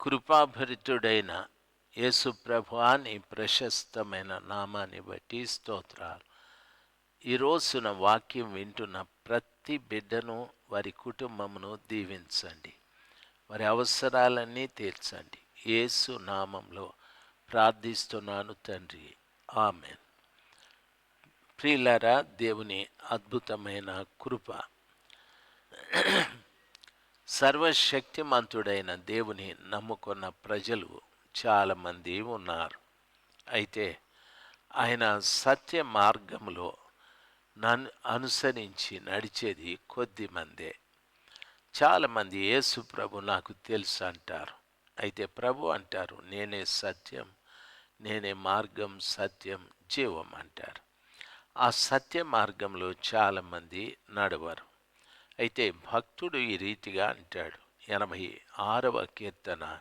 కృపాభరితుడైన యేసు ప్రభువాని ప్రశస్తమైన నామాన్ని బట్టి స్తోత్రాలు. ఈ రోజున వాక్యం వింటున్న ప్రతి బిడ్డను వారి కుటుంబమును దీవించండి. వారి అవసరాలన్నీ తీర్చండి. యేసు నామంలో ప్రార్థిస్తున్నాను తండ్రి. ఆమెన్. ప్రియులరా దేవుని అద్భుతమైన కృప సర్వశక్తిమంతుడైన దేవుని నమ్ముకున్న ప్రజలు చాలామంది ఉన్నారు. అయితే ఆయన సత్య మార్గంలో నన్ను అనుసరించి నడిచేది కొద్ది మందే. చాలామంది యేసు ప్రభు నాకు తెలుసు అంటారు. అయితే ప్రభు అంటారు నేనే సత్యం నేనే మార్గం సత్యం జీవం అంటారు. ఆ సత్య మార్గంలో చాలామంది నడవరు. అయితే భక్తుడు ఈ రీతిగా అంటాడు ఎనభై ఆరవ కీర్తన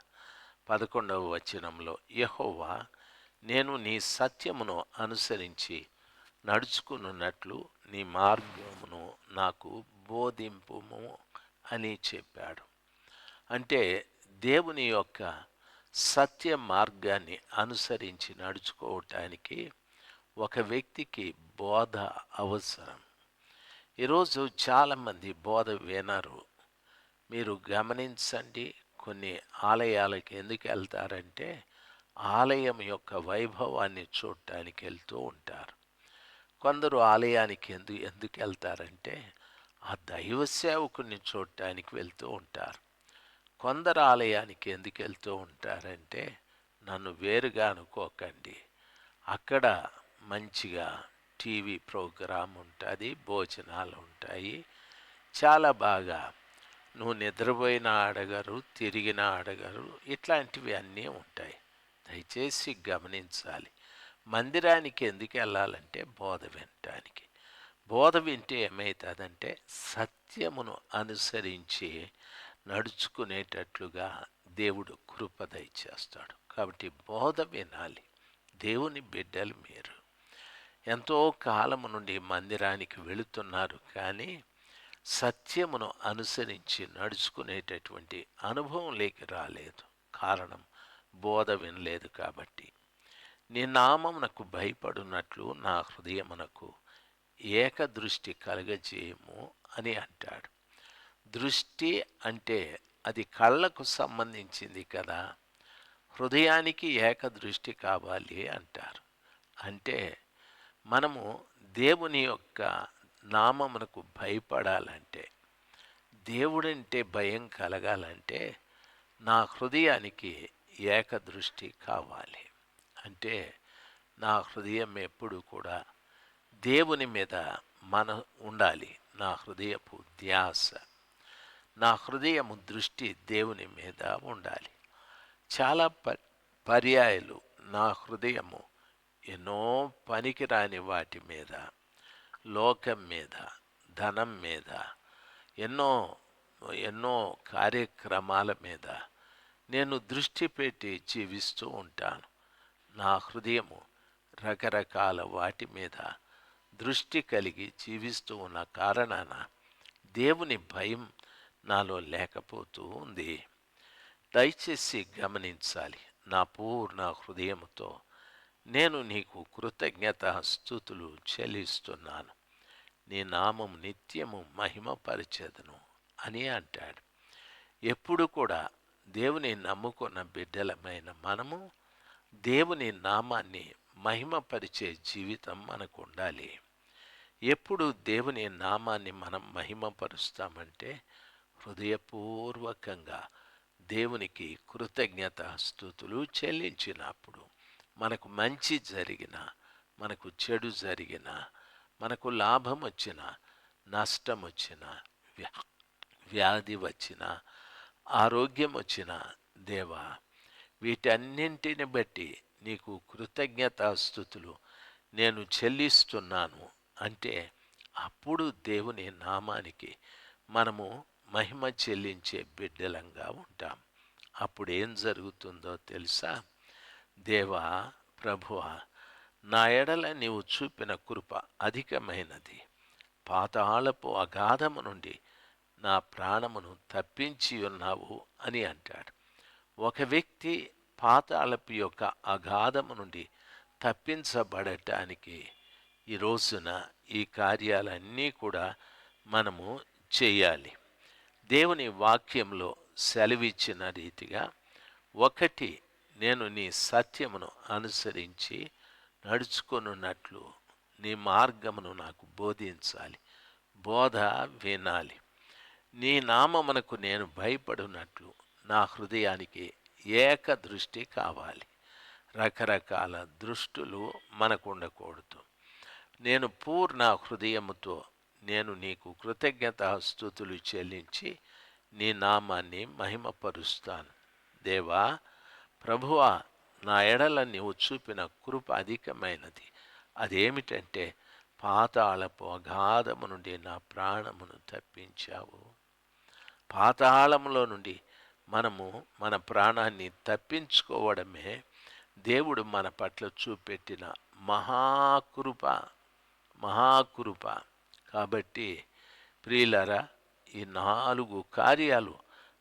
పదకొండవ వచనంలో యహోవా నేను నీ సత్యమును అనుసరించి నడుచుకున్నట్లు నీ మార్గమును నాకు బోధింపుము అని చెప్పాడు. అంటే దేవుని యొక్క సత్య మార్గాన్ని అనుసరించి నడుచుకోవటానికి ఒక వ్యక్తికి బోధ అవసరం. ఈరోజు చాలామంది బోధ వినరు మీరు గమనించండి కొన్ని ఆలయాలకు ఎందుకు వెళ్తారంటే ఆలయం యొక్క వైభవాన్ని చూడటానికి వెళ్తూ ఉంటారు. కొందరు ఆలయానికి ఎందు ఎందుకు వెళ్తారంటే ఆ దైవ సేవకుని చూడటానికి వెళ్తూ ఉంటారు. కొందరు ఆలయానికి ఎందుకు వెళ్తూ ఉంటారంటే నన్ను వేరుగా అనుకోకండి. అక్కడ మంచిగా టీవీ ప్రోగ్రాం ఉంటుంది భోజనాలు ఉంటాయి చాలా బాగా నువ్వు నిద్రపోయిన అడగరు తిరిగిన అడగరు ఇట్లాంటివి అన్నీ ఉంటాయి. దయచేసి గమనించాలి. మందిరానికి ఎందుకు వెళ్ళాలంటే బోధ వినటానికి. బోధ వింటే ఏమవుతుందంటే సత్యమును అనుసరించి నడుచుకునేటట్లుగా దేవుడు కృప దయచేస్తాడు. కాబట్టి బోధ వినాలి. దేవుని బిడ్డలు మీరు. ఎంతో కాలము నుండి మందిరానికి వెళుతున్నారు. కానీ సత్యమును అనుసరించి నడుచుకునేటటువంటి అనుభవం లేక రాలేదు. కారణం బోధ వినలేదు కాబట్టి. నీ నామమునకు భయపడున్నట్లు నా హృదయమునకు ఏకదృష్టి కలగజేయము అని అంటాడు. దృష్టి అంటే అది కళ్ళకు సంబంధించింది కదా. హృదయానికి ఏకదృష్టి కావాలి అంటారు. అంటే మనము దేవుని యొక్క నామమునకు భయపడాలంటే దేవుడంటే భయం కలగాలంటే నా హృదయానికి ఏకదృష్టి కావాలి. అంటే నా హృదయం ఎప్పుడు కూడా దేవుని మీద మన ఉండాలి. నా హృదయపు ధ్యాస నా హృదయము దృష్టి దేవుని మీద ఉండాలి. చాలా ప పర్యాయాలు నా హృదయము ఎన్నో పనికిరాని వాటి మీద లోకం మీద ధనం మీద ఎన్నో ఎన్నో కార్యక్రమాల మీద నేను దృష్టి పెట్టి జీవిస్తూ ఉంటాను. నా హృదయము రకరకాల వాటి మీద దృష్టి కలిగి జీవిస్తూ ఉన్న కారణాన దేవుని భయం నాలో లేకపోతూ ఉంది. దయచేసి గమనించాలి. నా పూర్ణ హృదయంతో నేను నీకు కృతజ్ఞత స్థుతులు చెల్లిస్తున్నాను. నీ నామం నిత్యము మహిమపరిచేదను అని అంటాడు. ఎప్పుడు కూడా దేవుని నమ్ముకున్న బిడ్డలమైన మనము దేవుని నామాన్ని మహిమపరిచే జీవితం మనకు ఉండాలి. ఎప్పుడు దేవుని నామాన్ని మనం మహిమపరుస్తామంటే హృదయపూర్వకంగా దేవునికి కృతజ్ఞత స్థుతులు చెల్లించినప్పుడు. మనకు మంచి జరిగిన మనకు చెడు జరిగిన మనకు లాభం వచ్చిన నష్టం వచ్చిన వ్యా వ్యాధి వచ్చిన ఆరోగ్యం వచ్చిన దేవా వీటన్నింటిని బట్టి నీకు కృతజ్ఞతాస్థుతులు. నేను చెల్లిస్తున్నాను అంటే అప్పుడు దేవుని నామానికి మనము మహిమ చెల్లించే బిడ్డలంగా ఉంటాం. అప్పుడు ఏం జరుగుతుందో తెలుసా? దేవా ప్రభువా నా ఎడల నీవు చూపిన కృప అధికమైనది. పాతాళపు అగాధము నుండి నా ప్రాణమును తప్పించి ఉన్నావు అని అంటాడు. ఒక వ్యక్తి పాతాళపు యొక్క అగాధము నుండి తప్పించబడటానికి ఈ రోజున ఈ కార్యాలన్నీ కూడా మనము చేయాలి. దేవుని వాక్యంలో సెలవిచ్చిన రీతిగా ఒకటి నేను నీ సత్యమును అనుసరించి నడుచుకొనున్నట్లు నీ మార్గమును నాకు బోధించాలి బోధ వినాలి. నీ నామమునకు నేను భయపడినట్లు నా హృదయానికి ఏక దృష్టి కావాలి. రకరకాల దృష్టులు మనకు ఉండకూడదు నేను పూర్ణ హృదయముతో నేను నీకు కృతజ్ఞత స్థుతులు చెల్లించి నీ నామాన్ని మహిమపరుస్తాను. దేవా ప్రభువా నా ఎడల నీవు చూపిన కృప అధికమైనది. అదేమిటంటే పాతాళపు అగాధము నుండి నా ప్రాణమును తప్పించావు. పాతాళములో నుండి మనము మన ప్రాణాన్ని తప్పించుకోవడమే దేవుడు మన పట్ల చూపెట్టిన మహాకృప మహాకృప. కాబట్టి ప్రియులరా ఈ నాలుగు కార్యాలు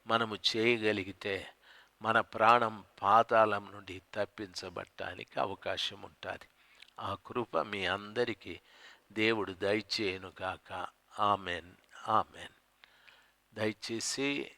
మనము చేయగలిగితే మన ప్రాణం పాతాళం నుండి తప్పించబట్టడానికి అవకాశం ఉంటుంది. ఆ కృప మీ అందరికీ దేవుడు దయచేయను కాక ఆమెన్. ఆమెన్. దయచేసి